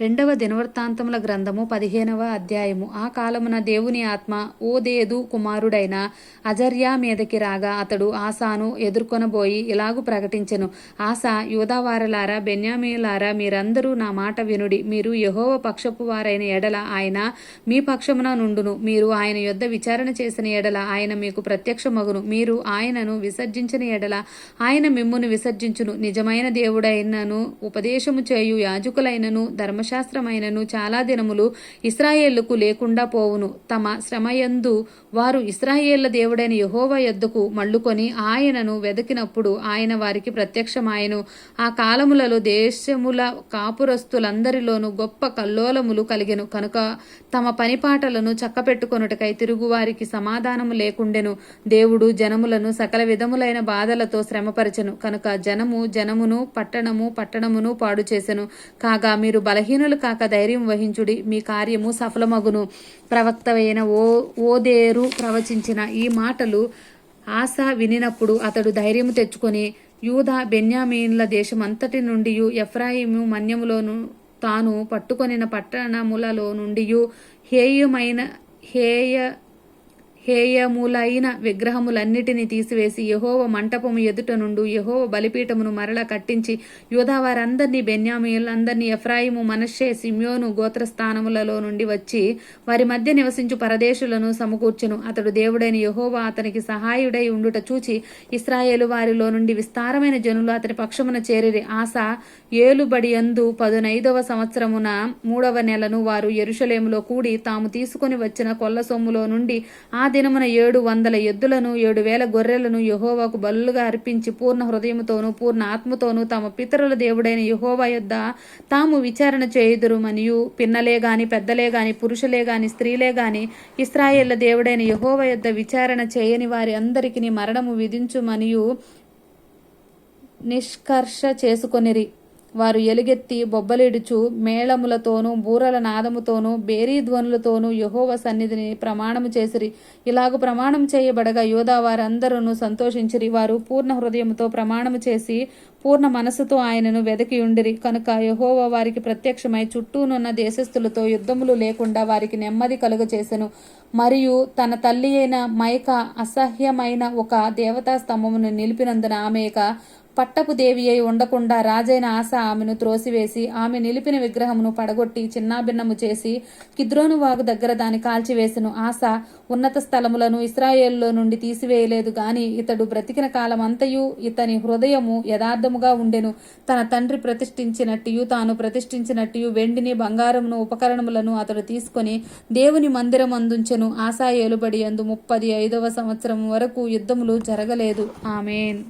రెండవ దినవృత్తాంతముల గ్రంథము పదిహేనవ అధ్యాయము. ఆ కాలమున దేవుని ఆత్మ ఓదేదు కుమారుడైన అజర్యా మీదకి రాగా అతడు ఆశాను ఎదుర్కొనబోయి ఇలాగు ప్రకటించెను. ఆశ యూదావారలారా బెన్యామీలారా మీరందరూ నా మాట వినుడి. మీరు యహోవ పక్షపు వారైన ఎడల ఆయన మీ పక్షమున నుండును. మీరు ఆయన యొద్ద విచారణ చేసిన ఎడల ఆయన మీకు ప్రత్యక్షమగును. మీరు ఆయనను విసర్జించిన ఎడల ఆయన మిమ్మును విసర్జించును. నిజమైన దేవుడైనను ఉపదేశము చేయు యాజకులైనను ధర్మ ధర్మశాస్త్రమైనను చాలా దినములు ఇస్రాయేళ్ళకు లేకుండా పోవును. తమ శ్రమయందు వారు ఇస్రాయేళ్ళ దేవుడైన యహోవ యొద్దకు మళ్ళుకొని ఆయనను వెదకినప్పుడు ఆయన వారికి ప్రత్యక్షమాయను. ఆ కాలములలో దేశముల కాపురస్తులందరిలోనూ గొప్ప కల్లోలములు కలిగెను. కనుక తమ పనిపాటలను చక్కపెట్టుకొనుటకై తిరుగువారికి సమాధానము లేకుండెను. దేవుడు జనములను సకల విధములైన బాధలతో శ్రమపరచెను. కనుక జనము జనమును పట్టణము పట్టణమును పాడు చేసెను కాగా మీరు బలహీన బలహీనులు కాక ధైర్యం వహించుడి. మీ కార్యము సఫలమగును. ప్రవక్తవైన ఓ ఓదేరు ప్రవచించిన ఈ మాటలు ఆశ వినినప్పుడు అతడు ధైర్యము తెచ్చుకొని యూదా బెన్యామీన్ల దేశమంతటి నుండి ఎఫ్రాయిము మన్యములోను తాను పట్టుకొనిన పట్టణములలో నుండి హేయమైన హేయ హేయములైన విగ్రహములన్నిటినీ తీసివేసి యహోవ మంటపము ఎదుట నుండు యహోవ బలిపీఠమును మరల కట్టించి యూదావారందరినీ బెన్యామీలందరినీ ఎఫ్రాయిము మనషే సిమ్యోను గోత్రస్థానములలో నుండి వచ్చి వారి మధ్య నివసించు పరదేశులను సమకూర్చెను. అతడు దేవుడైన యహోవా అతనికి సహాయుడై ఉండుట చూచి ఇస్రాయేలు వారిలో నుండి విస్తారమైన జనులు అతని పక్షమున చేరిరి. ఆశ ఏలుబడి అందు పదునైదవ సంవత్సరమున మూడవ నెలను వారు ఎరుషలేములో కూడి తాము తీసుకుని వచ్చిన కొల్ల సొమ్ములో నుండి ఆ దినమున ఏడు వందల ఎద్దులను ఏడు వేల గొర్రెలను యహోవాకు బలులుగా అర్పించి పూర్ణ హృదయముతోనూ పూర్ణ ఆత్మతోనూ తమ పితరుల దేవుడైన యహోవా యొద్ద తాము విచారణ చేయుదురు మరియు పిన్నలే గాని పెద్దలే గాని పురుషులే గాని స్త్రీలే గాని ఇస్రాయేళ్ళ దేవుడైన యహోవ యొద్ద విచారణ చేయని వారి అందరికీ మరణము విధించు మరియు నిష్కర్ష చేసుకొనిరి. వారు ఎలుగెత్తి బొబ్బలిడుచు మేళములతోనూ బూరల నాదముతోనూ బేరీ ధ్వనులతోనూ యహోవ సన్నిధిని ప్రమాణము చేసిరి. ఇలాగు ప్రమాణం చేయబడగా యోధా వారందరూ సంతోషించిరి. వారు పూర్ణ హృదయముతో ప్రమాణము చేసి పూర్ణ మనసుతో ఆయనను వెదకి ఉండిరి. కనుక యహోవ వారికి ప్రత్యక్షమై చుట్టూనున్న దేశస్థులతో యుద్ధములు లేకుండా వారికి నెమ్మది కలుగచేసెను మరియు తన తల్లి అయిన మైక అసహ్యమైన ఒక దేవతా స్తంభమును నిలిపినందున ఆమె పట్టపు దేవి అయి ఉండకుండా రాజైన ఆశ ఆమెను త్రోసివేసి ఆమె నిలిపిన విగ్రహమును పడగొట్టి చిన్నాభిన్నము చేసి కిద్రోను వాగు దగ్గర దాన్ని కాల్చివేసెను. ఆశ ఉన్నత స్థలములను ఇస్రాయేల్లో నుండి తీసివేయలేదు. గాని ఇతడు బ్రతికిన కాలమంతయు ఇతని హృదయము యథార్థముగా ఉండెను. తన తండ్రి ప్రతిష్ఠించినట్టు తాను ప్రతిష్ఠించినట్టు వెండిని బంగారమును ఉపకరణములను అతడు తీసుకొని దేవుని మందిరం అందుంచెను ఆశా ఏలుబడి అందు ముప్పది ఐదవ సంవత్సరం వరకు యుద్ధములు జరగలేదు. ఆమెన్.